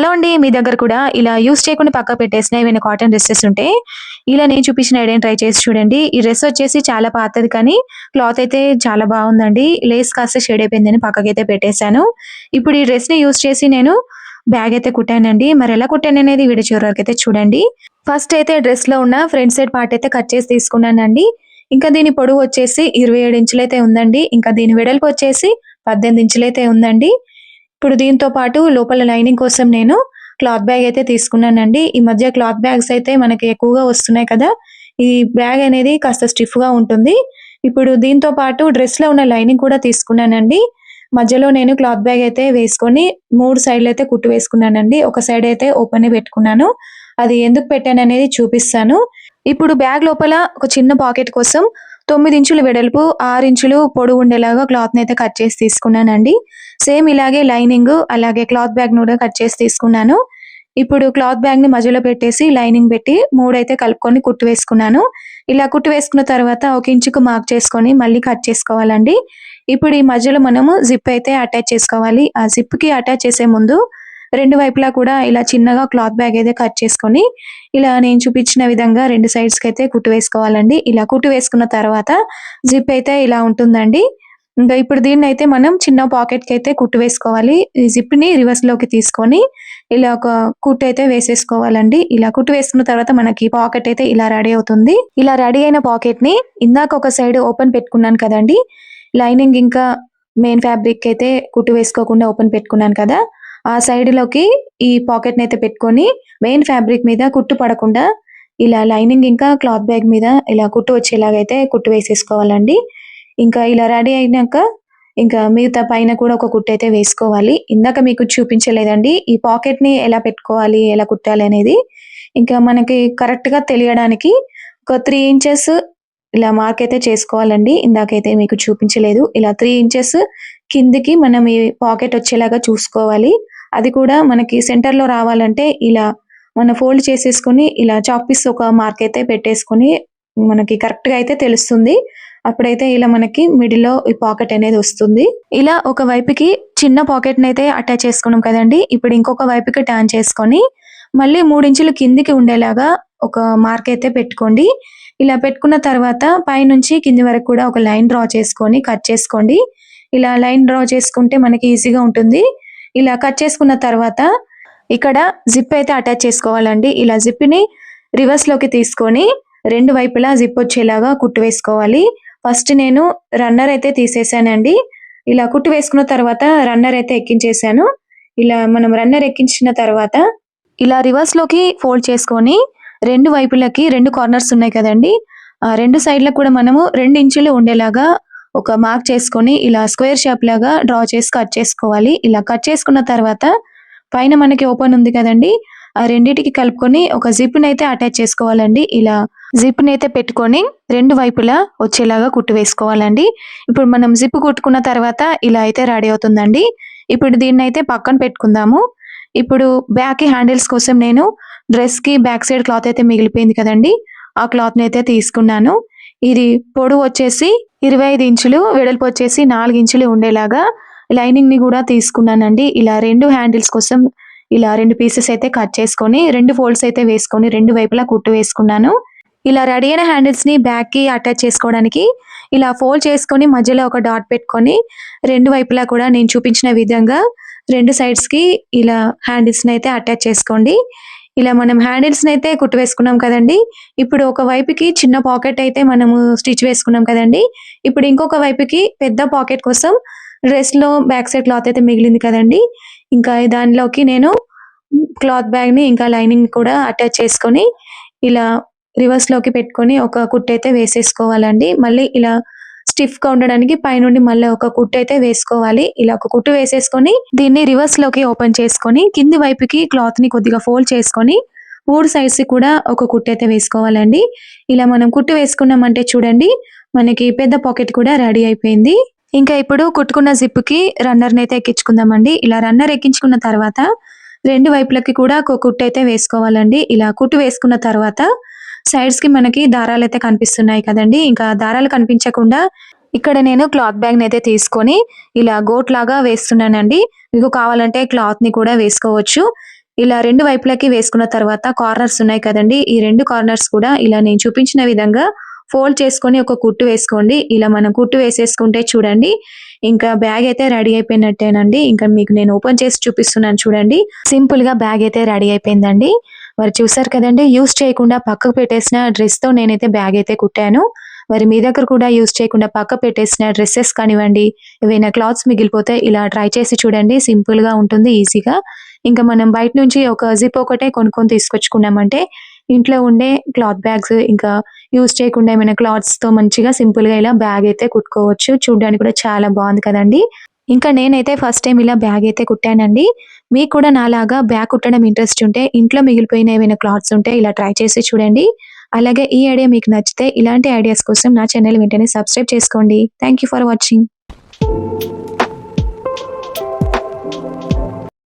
Hello అండి మీ దగ్గర కూడా ఇలా యూస్ చేయకుండా పక్క పెట్టేసిన ఏమైనా కాటన్ డ్రెస్సెస్ ఉంటే ఇలా నేను చూపించిన ఐడియా ట్రై చేసి చూడండి. ఈ డ్రెస్ వచ్చేసి చాలా పాతది కానీ క్లాత్ అయితే చాలా బాగుందండి. లేస్ కాస్త షేడ్ అయిపోయిందని పక్కకైతే పెట్టేశాను. ఇప్పుడు ఈ డ్రెస్ని యూస్ చేసి నేను బ్యాగ్ అయితే కుట్టానండి. మరి ఎలా కుట్టాను అనేది వీడియో చివరి వరకు అయితే చూడండి. ఫస్ట్ అయితే డ్రెస్లో ఉన్న ఫ్రంట్ సైడ్ పార్ట్ అయితే కట్ చేసి తీసుకున్నానండి. ఇంకా దీని పొడవు వచ్చేసి ఇరవై ఏడు ఇంచులైతే ఉందండి. ఇంకా దీని వెడల్పు వచ్చేసి పద్దెనిమిది ఇంచులైతే ఉందండి. ఇప్పుడు దీంతో పాటు లోపల లైనింగ్ కోసం నేను క్లాత్ బ్యాగ్ అయితే తీసుకున్నానండి. ఈ మధ్య క్లాత్ బ్యాగ్స్ అయితే మనకి ఎక్కువగా వస్తున్నాయి కదా. ఈ బ్యాగ్ అనేది కాస్త స్టిఫ్గా ఉంటుంది. ఇప్పుడు దీంతో పాటు డ్రెస్లో ఉన్న లైనింగ్ కూడా తీసుకున్నానండి. మధ్యలో నేను క్లాత్ బ్యాగ్ అయితే వేసుకొని మూడు సైడ్లు అయితే కుట్టు వేసుకున్నానండి. ఒక సైడ్ అయితే ఓపెన్ పెట్టుకున్నాను. అది ఎందుకు పెట్టాను అనేది చూపిస్తాను. ఇప్పుడు బ్యాగ్ లోపల ఒక చిన్న పాకెట్ కోసం తొమ్మిది ఇంచులు వెడల్పు ఆరు ఇంచులు పొడవు ఉండేలాగా క్లాత్ అయితే కట్ చేసి తీసుకున్నానండి. సేమ్ ఇలాగే లైనింగ్ అలాగే క్లాత్ బ్యాగ్ కూడా కట్ చేసి తీసుకున్నాను. ఇప్పుడు క్లాత్ బ్యాగ్ని మధ్యలో పెట్టేసి లైనింగ్ పెట్టి మూడైతే కలుపుకొని కుట్టు వేసుకున్నాను. ఇలా కుట్టు వేసుకున్న తర్వాత ఒక ఇంచుకు మార్క్ చేసుకొని మళ్ళీ కట్ చేసుకోవాలండి. ఇప్పుడు ఈ మధ్యలో మనము జిప్ అయితే అటాచ్ చేసుకోవాలి. ఆ జిప్కి అటాచ్ చేసే ముందు రెండు వైపులా కూడా ఇలా చిన్నగా క్లాత్ బ్యాగ్ అయితే కట్ చేసుకొని ఇలా నేను చూపించిన విధంగా రెండు సైడ్స్కి అయితే కుట్టు వేసుకోవాలండి. ఇలా కుట్టు వేసుకున్న తర్వాత జిప్ అయితే ఇలా ఉంటుందండి. ఇంకా ఇప్పుడు దీన్ని అయితే మనం చిన్న పాకెట్కి అయితే కుట్టు వేసుకోవాలి. ఈ జిప్ని రివర్స్లోకి తీసుకొని ఇలా ఒక కుట్టు అయితే వేసేసుకోవాలండి. ఇలా కుట్టు వేసుకున్న తర్వాత మనకి పాకెట్ అయితే ఇలా రెడీ అవుతుంది. ఇలా రెడీ అయిన పాకెట్ని ఇందాక ఒక సైడ్ ఓపెన్ పెట్టుకున్నాను కదండి. లైనింగ్ ఇంకా మెయిన్ ఫ్యాబ్రిక్ అయితే కుట్టు వేసుకోకుండా ఓపెన్ పెట్టుకున్నాను కదా. ఆ సైడ్లోకి ఈ పాకెట్ని అయితే పెట్టుకొని మెయిన్ ఫ్యాబ్రిక్ మీద కుట్టు పడకుండా ఇలా లైనింగ్ ఇంకా క్లాత్ బ్యాగ్ మీద ఇలా కుట్టు వచ్చేలాగైతే కుట్టు వేసేసుకోవాలండి. ఇంకా ఇలా రెడీ అయినాక ఇంకా మిగతా పైన కూడా ఒక కుట్టు అయితే వేసుకోవాలి. ఇందాక మీకు చూపించలేదండి ఈ పాకెట్ని ఎలా పెట్టుకోవాలి ఎలా కుట్టాలి అనేది. ఇంకా మనకి కరెక్ట్గా తెలియడానికి ఒక త్రీ ఇంచెస్ ఇలా మార్క్ అయితే చేసుకోవాలండి. ఇందాకైతే మీకు చూపించలేదు. ఇలా త్రీ ఇంచెస్ కిందికి మనం ఈ పాకెట్ వచ్చేలాగా చూసుకోవాలి. అది కూడా మనకి సెంటర్లో రావాలంటే ఇలా మనం ఫోల్డ్ చేసేసుకొని ఇలా చాక్ పీస్ ఒక మార్క్ అయితే పెట్టేసుకొని మనకి కరెక్ట్గా అయితే తెలుస్తుంది. అప్పుడైతే ఇలా మనకి మిడిల్లో ఈ పాకెట్ అనేది వస్తుంది. ఇలా ఒక వైపుకి చిన్న పాకెట్ని అయితే అటాచ్ చేసుకున్నాం కదండి. ఇప్పుడు ఇంకొక వైపుకి టర్న్ చేసుకొని మళ్ళీ మూడించులు కిందికి ఉండేలాగా ఒక మార్క్ అయితే పెట్టుకోండి. ఇలా పెట్టుకున్న తర్వాత పైనుంచి కింది వరకు కూడా ఒక లైన్ డ్రా చేసుకొని కట్ చేసుకోండి. ఇలా లైన్ డ్రా చేసుకుంటే మనకి ఈజీగా ఉంటుంది. ఇలా కట్ చేసుకున్న తర్వాత ఇక్కడ జిప్ అయితే అటాచ్ చేసుకోవాలండి. ఇలా జిప్ని రివర్స్లోకి తీసుకొని రెండు వైపులా జిప్ వచ్చేలాగా కుట్టు వేసుకోవాలి. ఫస్ట్ నేను రన్నర్ అయితే తీసేసానండి. ఇలా కుట్టు వేసుకున్న తర్వాత రన్నర్ అయితే ఎక్కించేసాను. ఇలా మనం రన్నర్ ఎక్కించిన తర్వాత ఇలా రివర్స్లోకి ఫోల్డ్ చేసుకొని రెండు వైపులకి రెండు కార్నర్స్ ఉన్నాయి కదండి. ఆ రెండు సైడ్లకు కూడా మనము రెండు ఇంచులు ఉండేలాగా ఒక మార్క్ చేసుకొని ఇలా స్క్వేర్ షేప్ లాగా డ్రా చేసి కట్ చేసుకోవాలి. ఇలా కట్ చేసుకున్న తర్వాత పైన మనకి ఓపెన్ ఉంది కదండి. ఆ రెండిటికి కలుపుకొని ఒక జిప్ అయితే అటాచ్ చేసుకోవాలండి. ఇలా జిప్ అయితే పెట్టుకొని రెండు వైపులా వచ్చేలాగా కుట్టు వేసుకోవాలండి. ఇప్పుడు మనం జిప్ కుట్టుకున్న తర్వాత ఇలా అయితే రెడీ అవుతుందండి. ఇప్పుడు దీన్ని అయితే పక్కన పెట్టుకుందాము. ఇప్పుడు బ్యాక్ హ్యాండిల్స్ కోసం నేను డ్రెస్కి బ్యాక్ సైడ్ క్లాత్ అయితే మిగిలిపోయింది కదండి. ఆ క్లాత్ని అయితే తీసుకున్నాను. ఇది పొడవు వచ్చేసి ఇరవై ఐదు ఇంచులు వెడల్పు వచ్చేసి నాలుగు ఇంచులు ఉండేలాగా లైనింగ్ని కూడా తీసుకున్నానండి. ఇలా రెండు హ్యాండిల్స్ కోసం ఇలా రెండు పీసెస్ అయితే కట్ చేసుకొని రెండు ఫోల్డ్స్ అయితే వేసుకొని రెండు వైపులా కుట్టు వేసుకున్నాను. ఇలా రెడీ అయిన హ్యాండిల్స్ని బ్యాక్కి అటాచ్ చేసుకోవడానికి ఇలా ఫోల్డ్ చేసుకొని మధ్యలో ఒక డాట్ పెట్టుకొని రెండు వైపులా కూడా నేను చూపించిన విధంగా రెండు సైడ్స్కి ఇలా హ్యాండిల్స్ని అయితే అటాచ్ చేసుకోండి. ఇలా మనం హ్యాండిల్స్ అయితే కుట్టు వేసుకున్నాం కదండి. ఇప్పుడు ఒక వైపుకి చిన్న పాకెట్ అయితే మనము స్టిచ్ వేసుకున్నాం కదండి. ఇప్పుడు ఇంకొక వైపుకి పెద్ద పాకెట్ కోసం డ్రెస్లో బ్యాక్ సైడ్ క్లాత్ అయితే మిగిలింది కదండి. ఇంకా దానిలోకి నేను క్లాత్ బ్యాగ్ని ఇంకా లైనింగ్ కూడా అటాచ్ చేసుకొని ఇలా రివర్స్లోకి పెట్టుకొని ఒక కుట్టు అయితే వేసేసుకోవాలండి. మళ్ళీ ఇలా స్టిఫ్గా ఉండడానికి పైనుండి మళ్ళీ ఒక కుట్టు అయితే వేసుకోవాలి. ఇలా ఒక కుట్టు వేసేసుకొని దీన్ని రివర్స్లోకి ఓపెన్ చేసుకొని కింది వైపుకి క్లాత్ని కొద్దిగా ఫోల్డ్ చేసుకొని మూడు సైడ్స్ కూడా ఒక కుట్టు అయితే వేసుకోవాలండి. ఇలా మనం కుట్టు వేసుకున్నామంటే చూడండి మనకి పెద్ద పాకెట్ కూడా రెడీ అయిపోయింది. ఇంకా ఇప్పుడు కుట్టుకున్న జిప్కి రన్నర్ అయితే ఎక్కించుకుందామండి. ఇలా రన్నర్ ఎక్కించుకున్న తర్వాత రెండు వైపులకి కూడా ఒక కుట్టు అయితే వేసుకోవాలండి. ఇలా కుట్టు వేసుకున్న తర్వాత సైడ్స్కి మనకి దారాలు అయితే కనిపిస్తున్నాయి కదండి. ఇంకా దారాలు కనిపించకుండా ఇక్కడ నేను క్లాత్ బ్యాగ్ అయితే తీసుకొని ఇలా గోట్ లాగా వేస్తున్నానండి. మీకు కావాలంటే క్లాత్ని కూడా వేసుకోవచ్చు. ఇలా రెండు వైపులకి వేసుకున్న తర్వాత కార్నర్స్ ఉన్నాయి కదండి. ఈ రెండు కార్నర్స్ కూడా ఇలా నేను చూపించిన విధంగా ఫోల్డ్ చేసుకొని ఒక కుట్టు వేసుకోండి. ఇలా మనం కుట్టు వేసేసుకుంటే చూడండి. ఇంకా బ్యాగ్ అయితే రెడీ అయిపోయినట్టేనండి. ఇంకా మీకు నేను ఓపెన్ చేసి చూపిస్తున్నాను చూడండి. సింపుల్గా బ్యాగ్ అయితే రెడీ అయిపోయిందండి. మరి చూసారు కదండి యూస్ చేయకుండా పక్కకు పెట్టేసిన డ్రెస్తో నేనైతే బ్యాగ్ అయితే కుట్టాను. మరి మీ దగ్గర కూడా యూస్ చేయకుండా పక్క పెట్టేసిన డ్రెస్సెస్ కానివ్వండి ఏవైనా క్లాత్స్ మిగిలిపోతే ఇలా ట్రై చేసి చూడండి. సింపుల్గా ఉంటుంది ఈజీగా. ఇంకా మనం బయట నుంచి ఒక జిప్ ఒకటే కొనుక్కొని తీసుకొచ్చుకున్నామంటే ఇంట్లో ఉండే క్లాత్ బ్యాగ్స్ ఇంకా యూస్ చేయకుండా ఏమైనా క్లాత్స్తో మంచిగా సింపుల్గా ఇలా బ్యాగ్ అయితే కుట్టుకోవచ్చు. చూడడానికి కూడా చాలా బాగుంది కదండి. ఇంకా నేనైతే ఫస్ట్ టైం ఇలా బ్యాగ్ అయితే కుట్టానండి. మీకు కూడా నాలాగా బ్యాగ్ కుట్టడం ఇంట్రెస్ట్ ఉంటే ఇంట్లో మిగిలిపోయిన ఏమైనా క్లాత్స్ ఉంటే ఇలా ట్రై చేసి చూడండి. అలాగే ఈ ఐడియా మీకు నచ్చితే ఇలాంటి ఐడియాస్ కోసం నా ఛానల్ వెంటనే సబ్స్క్రైబ్ చేసుకోండి. Thank for watching.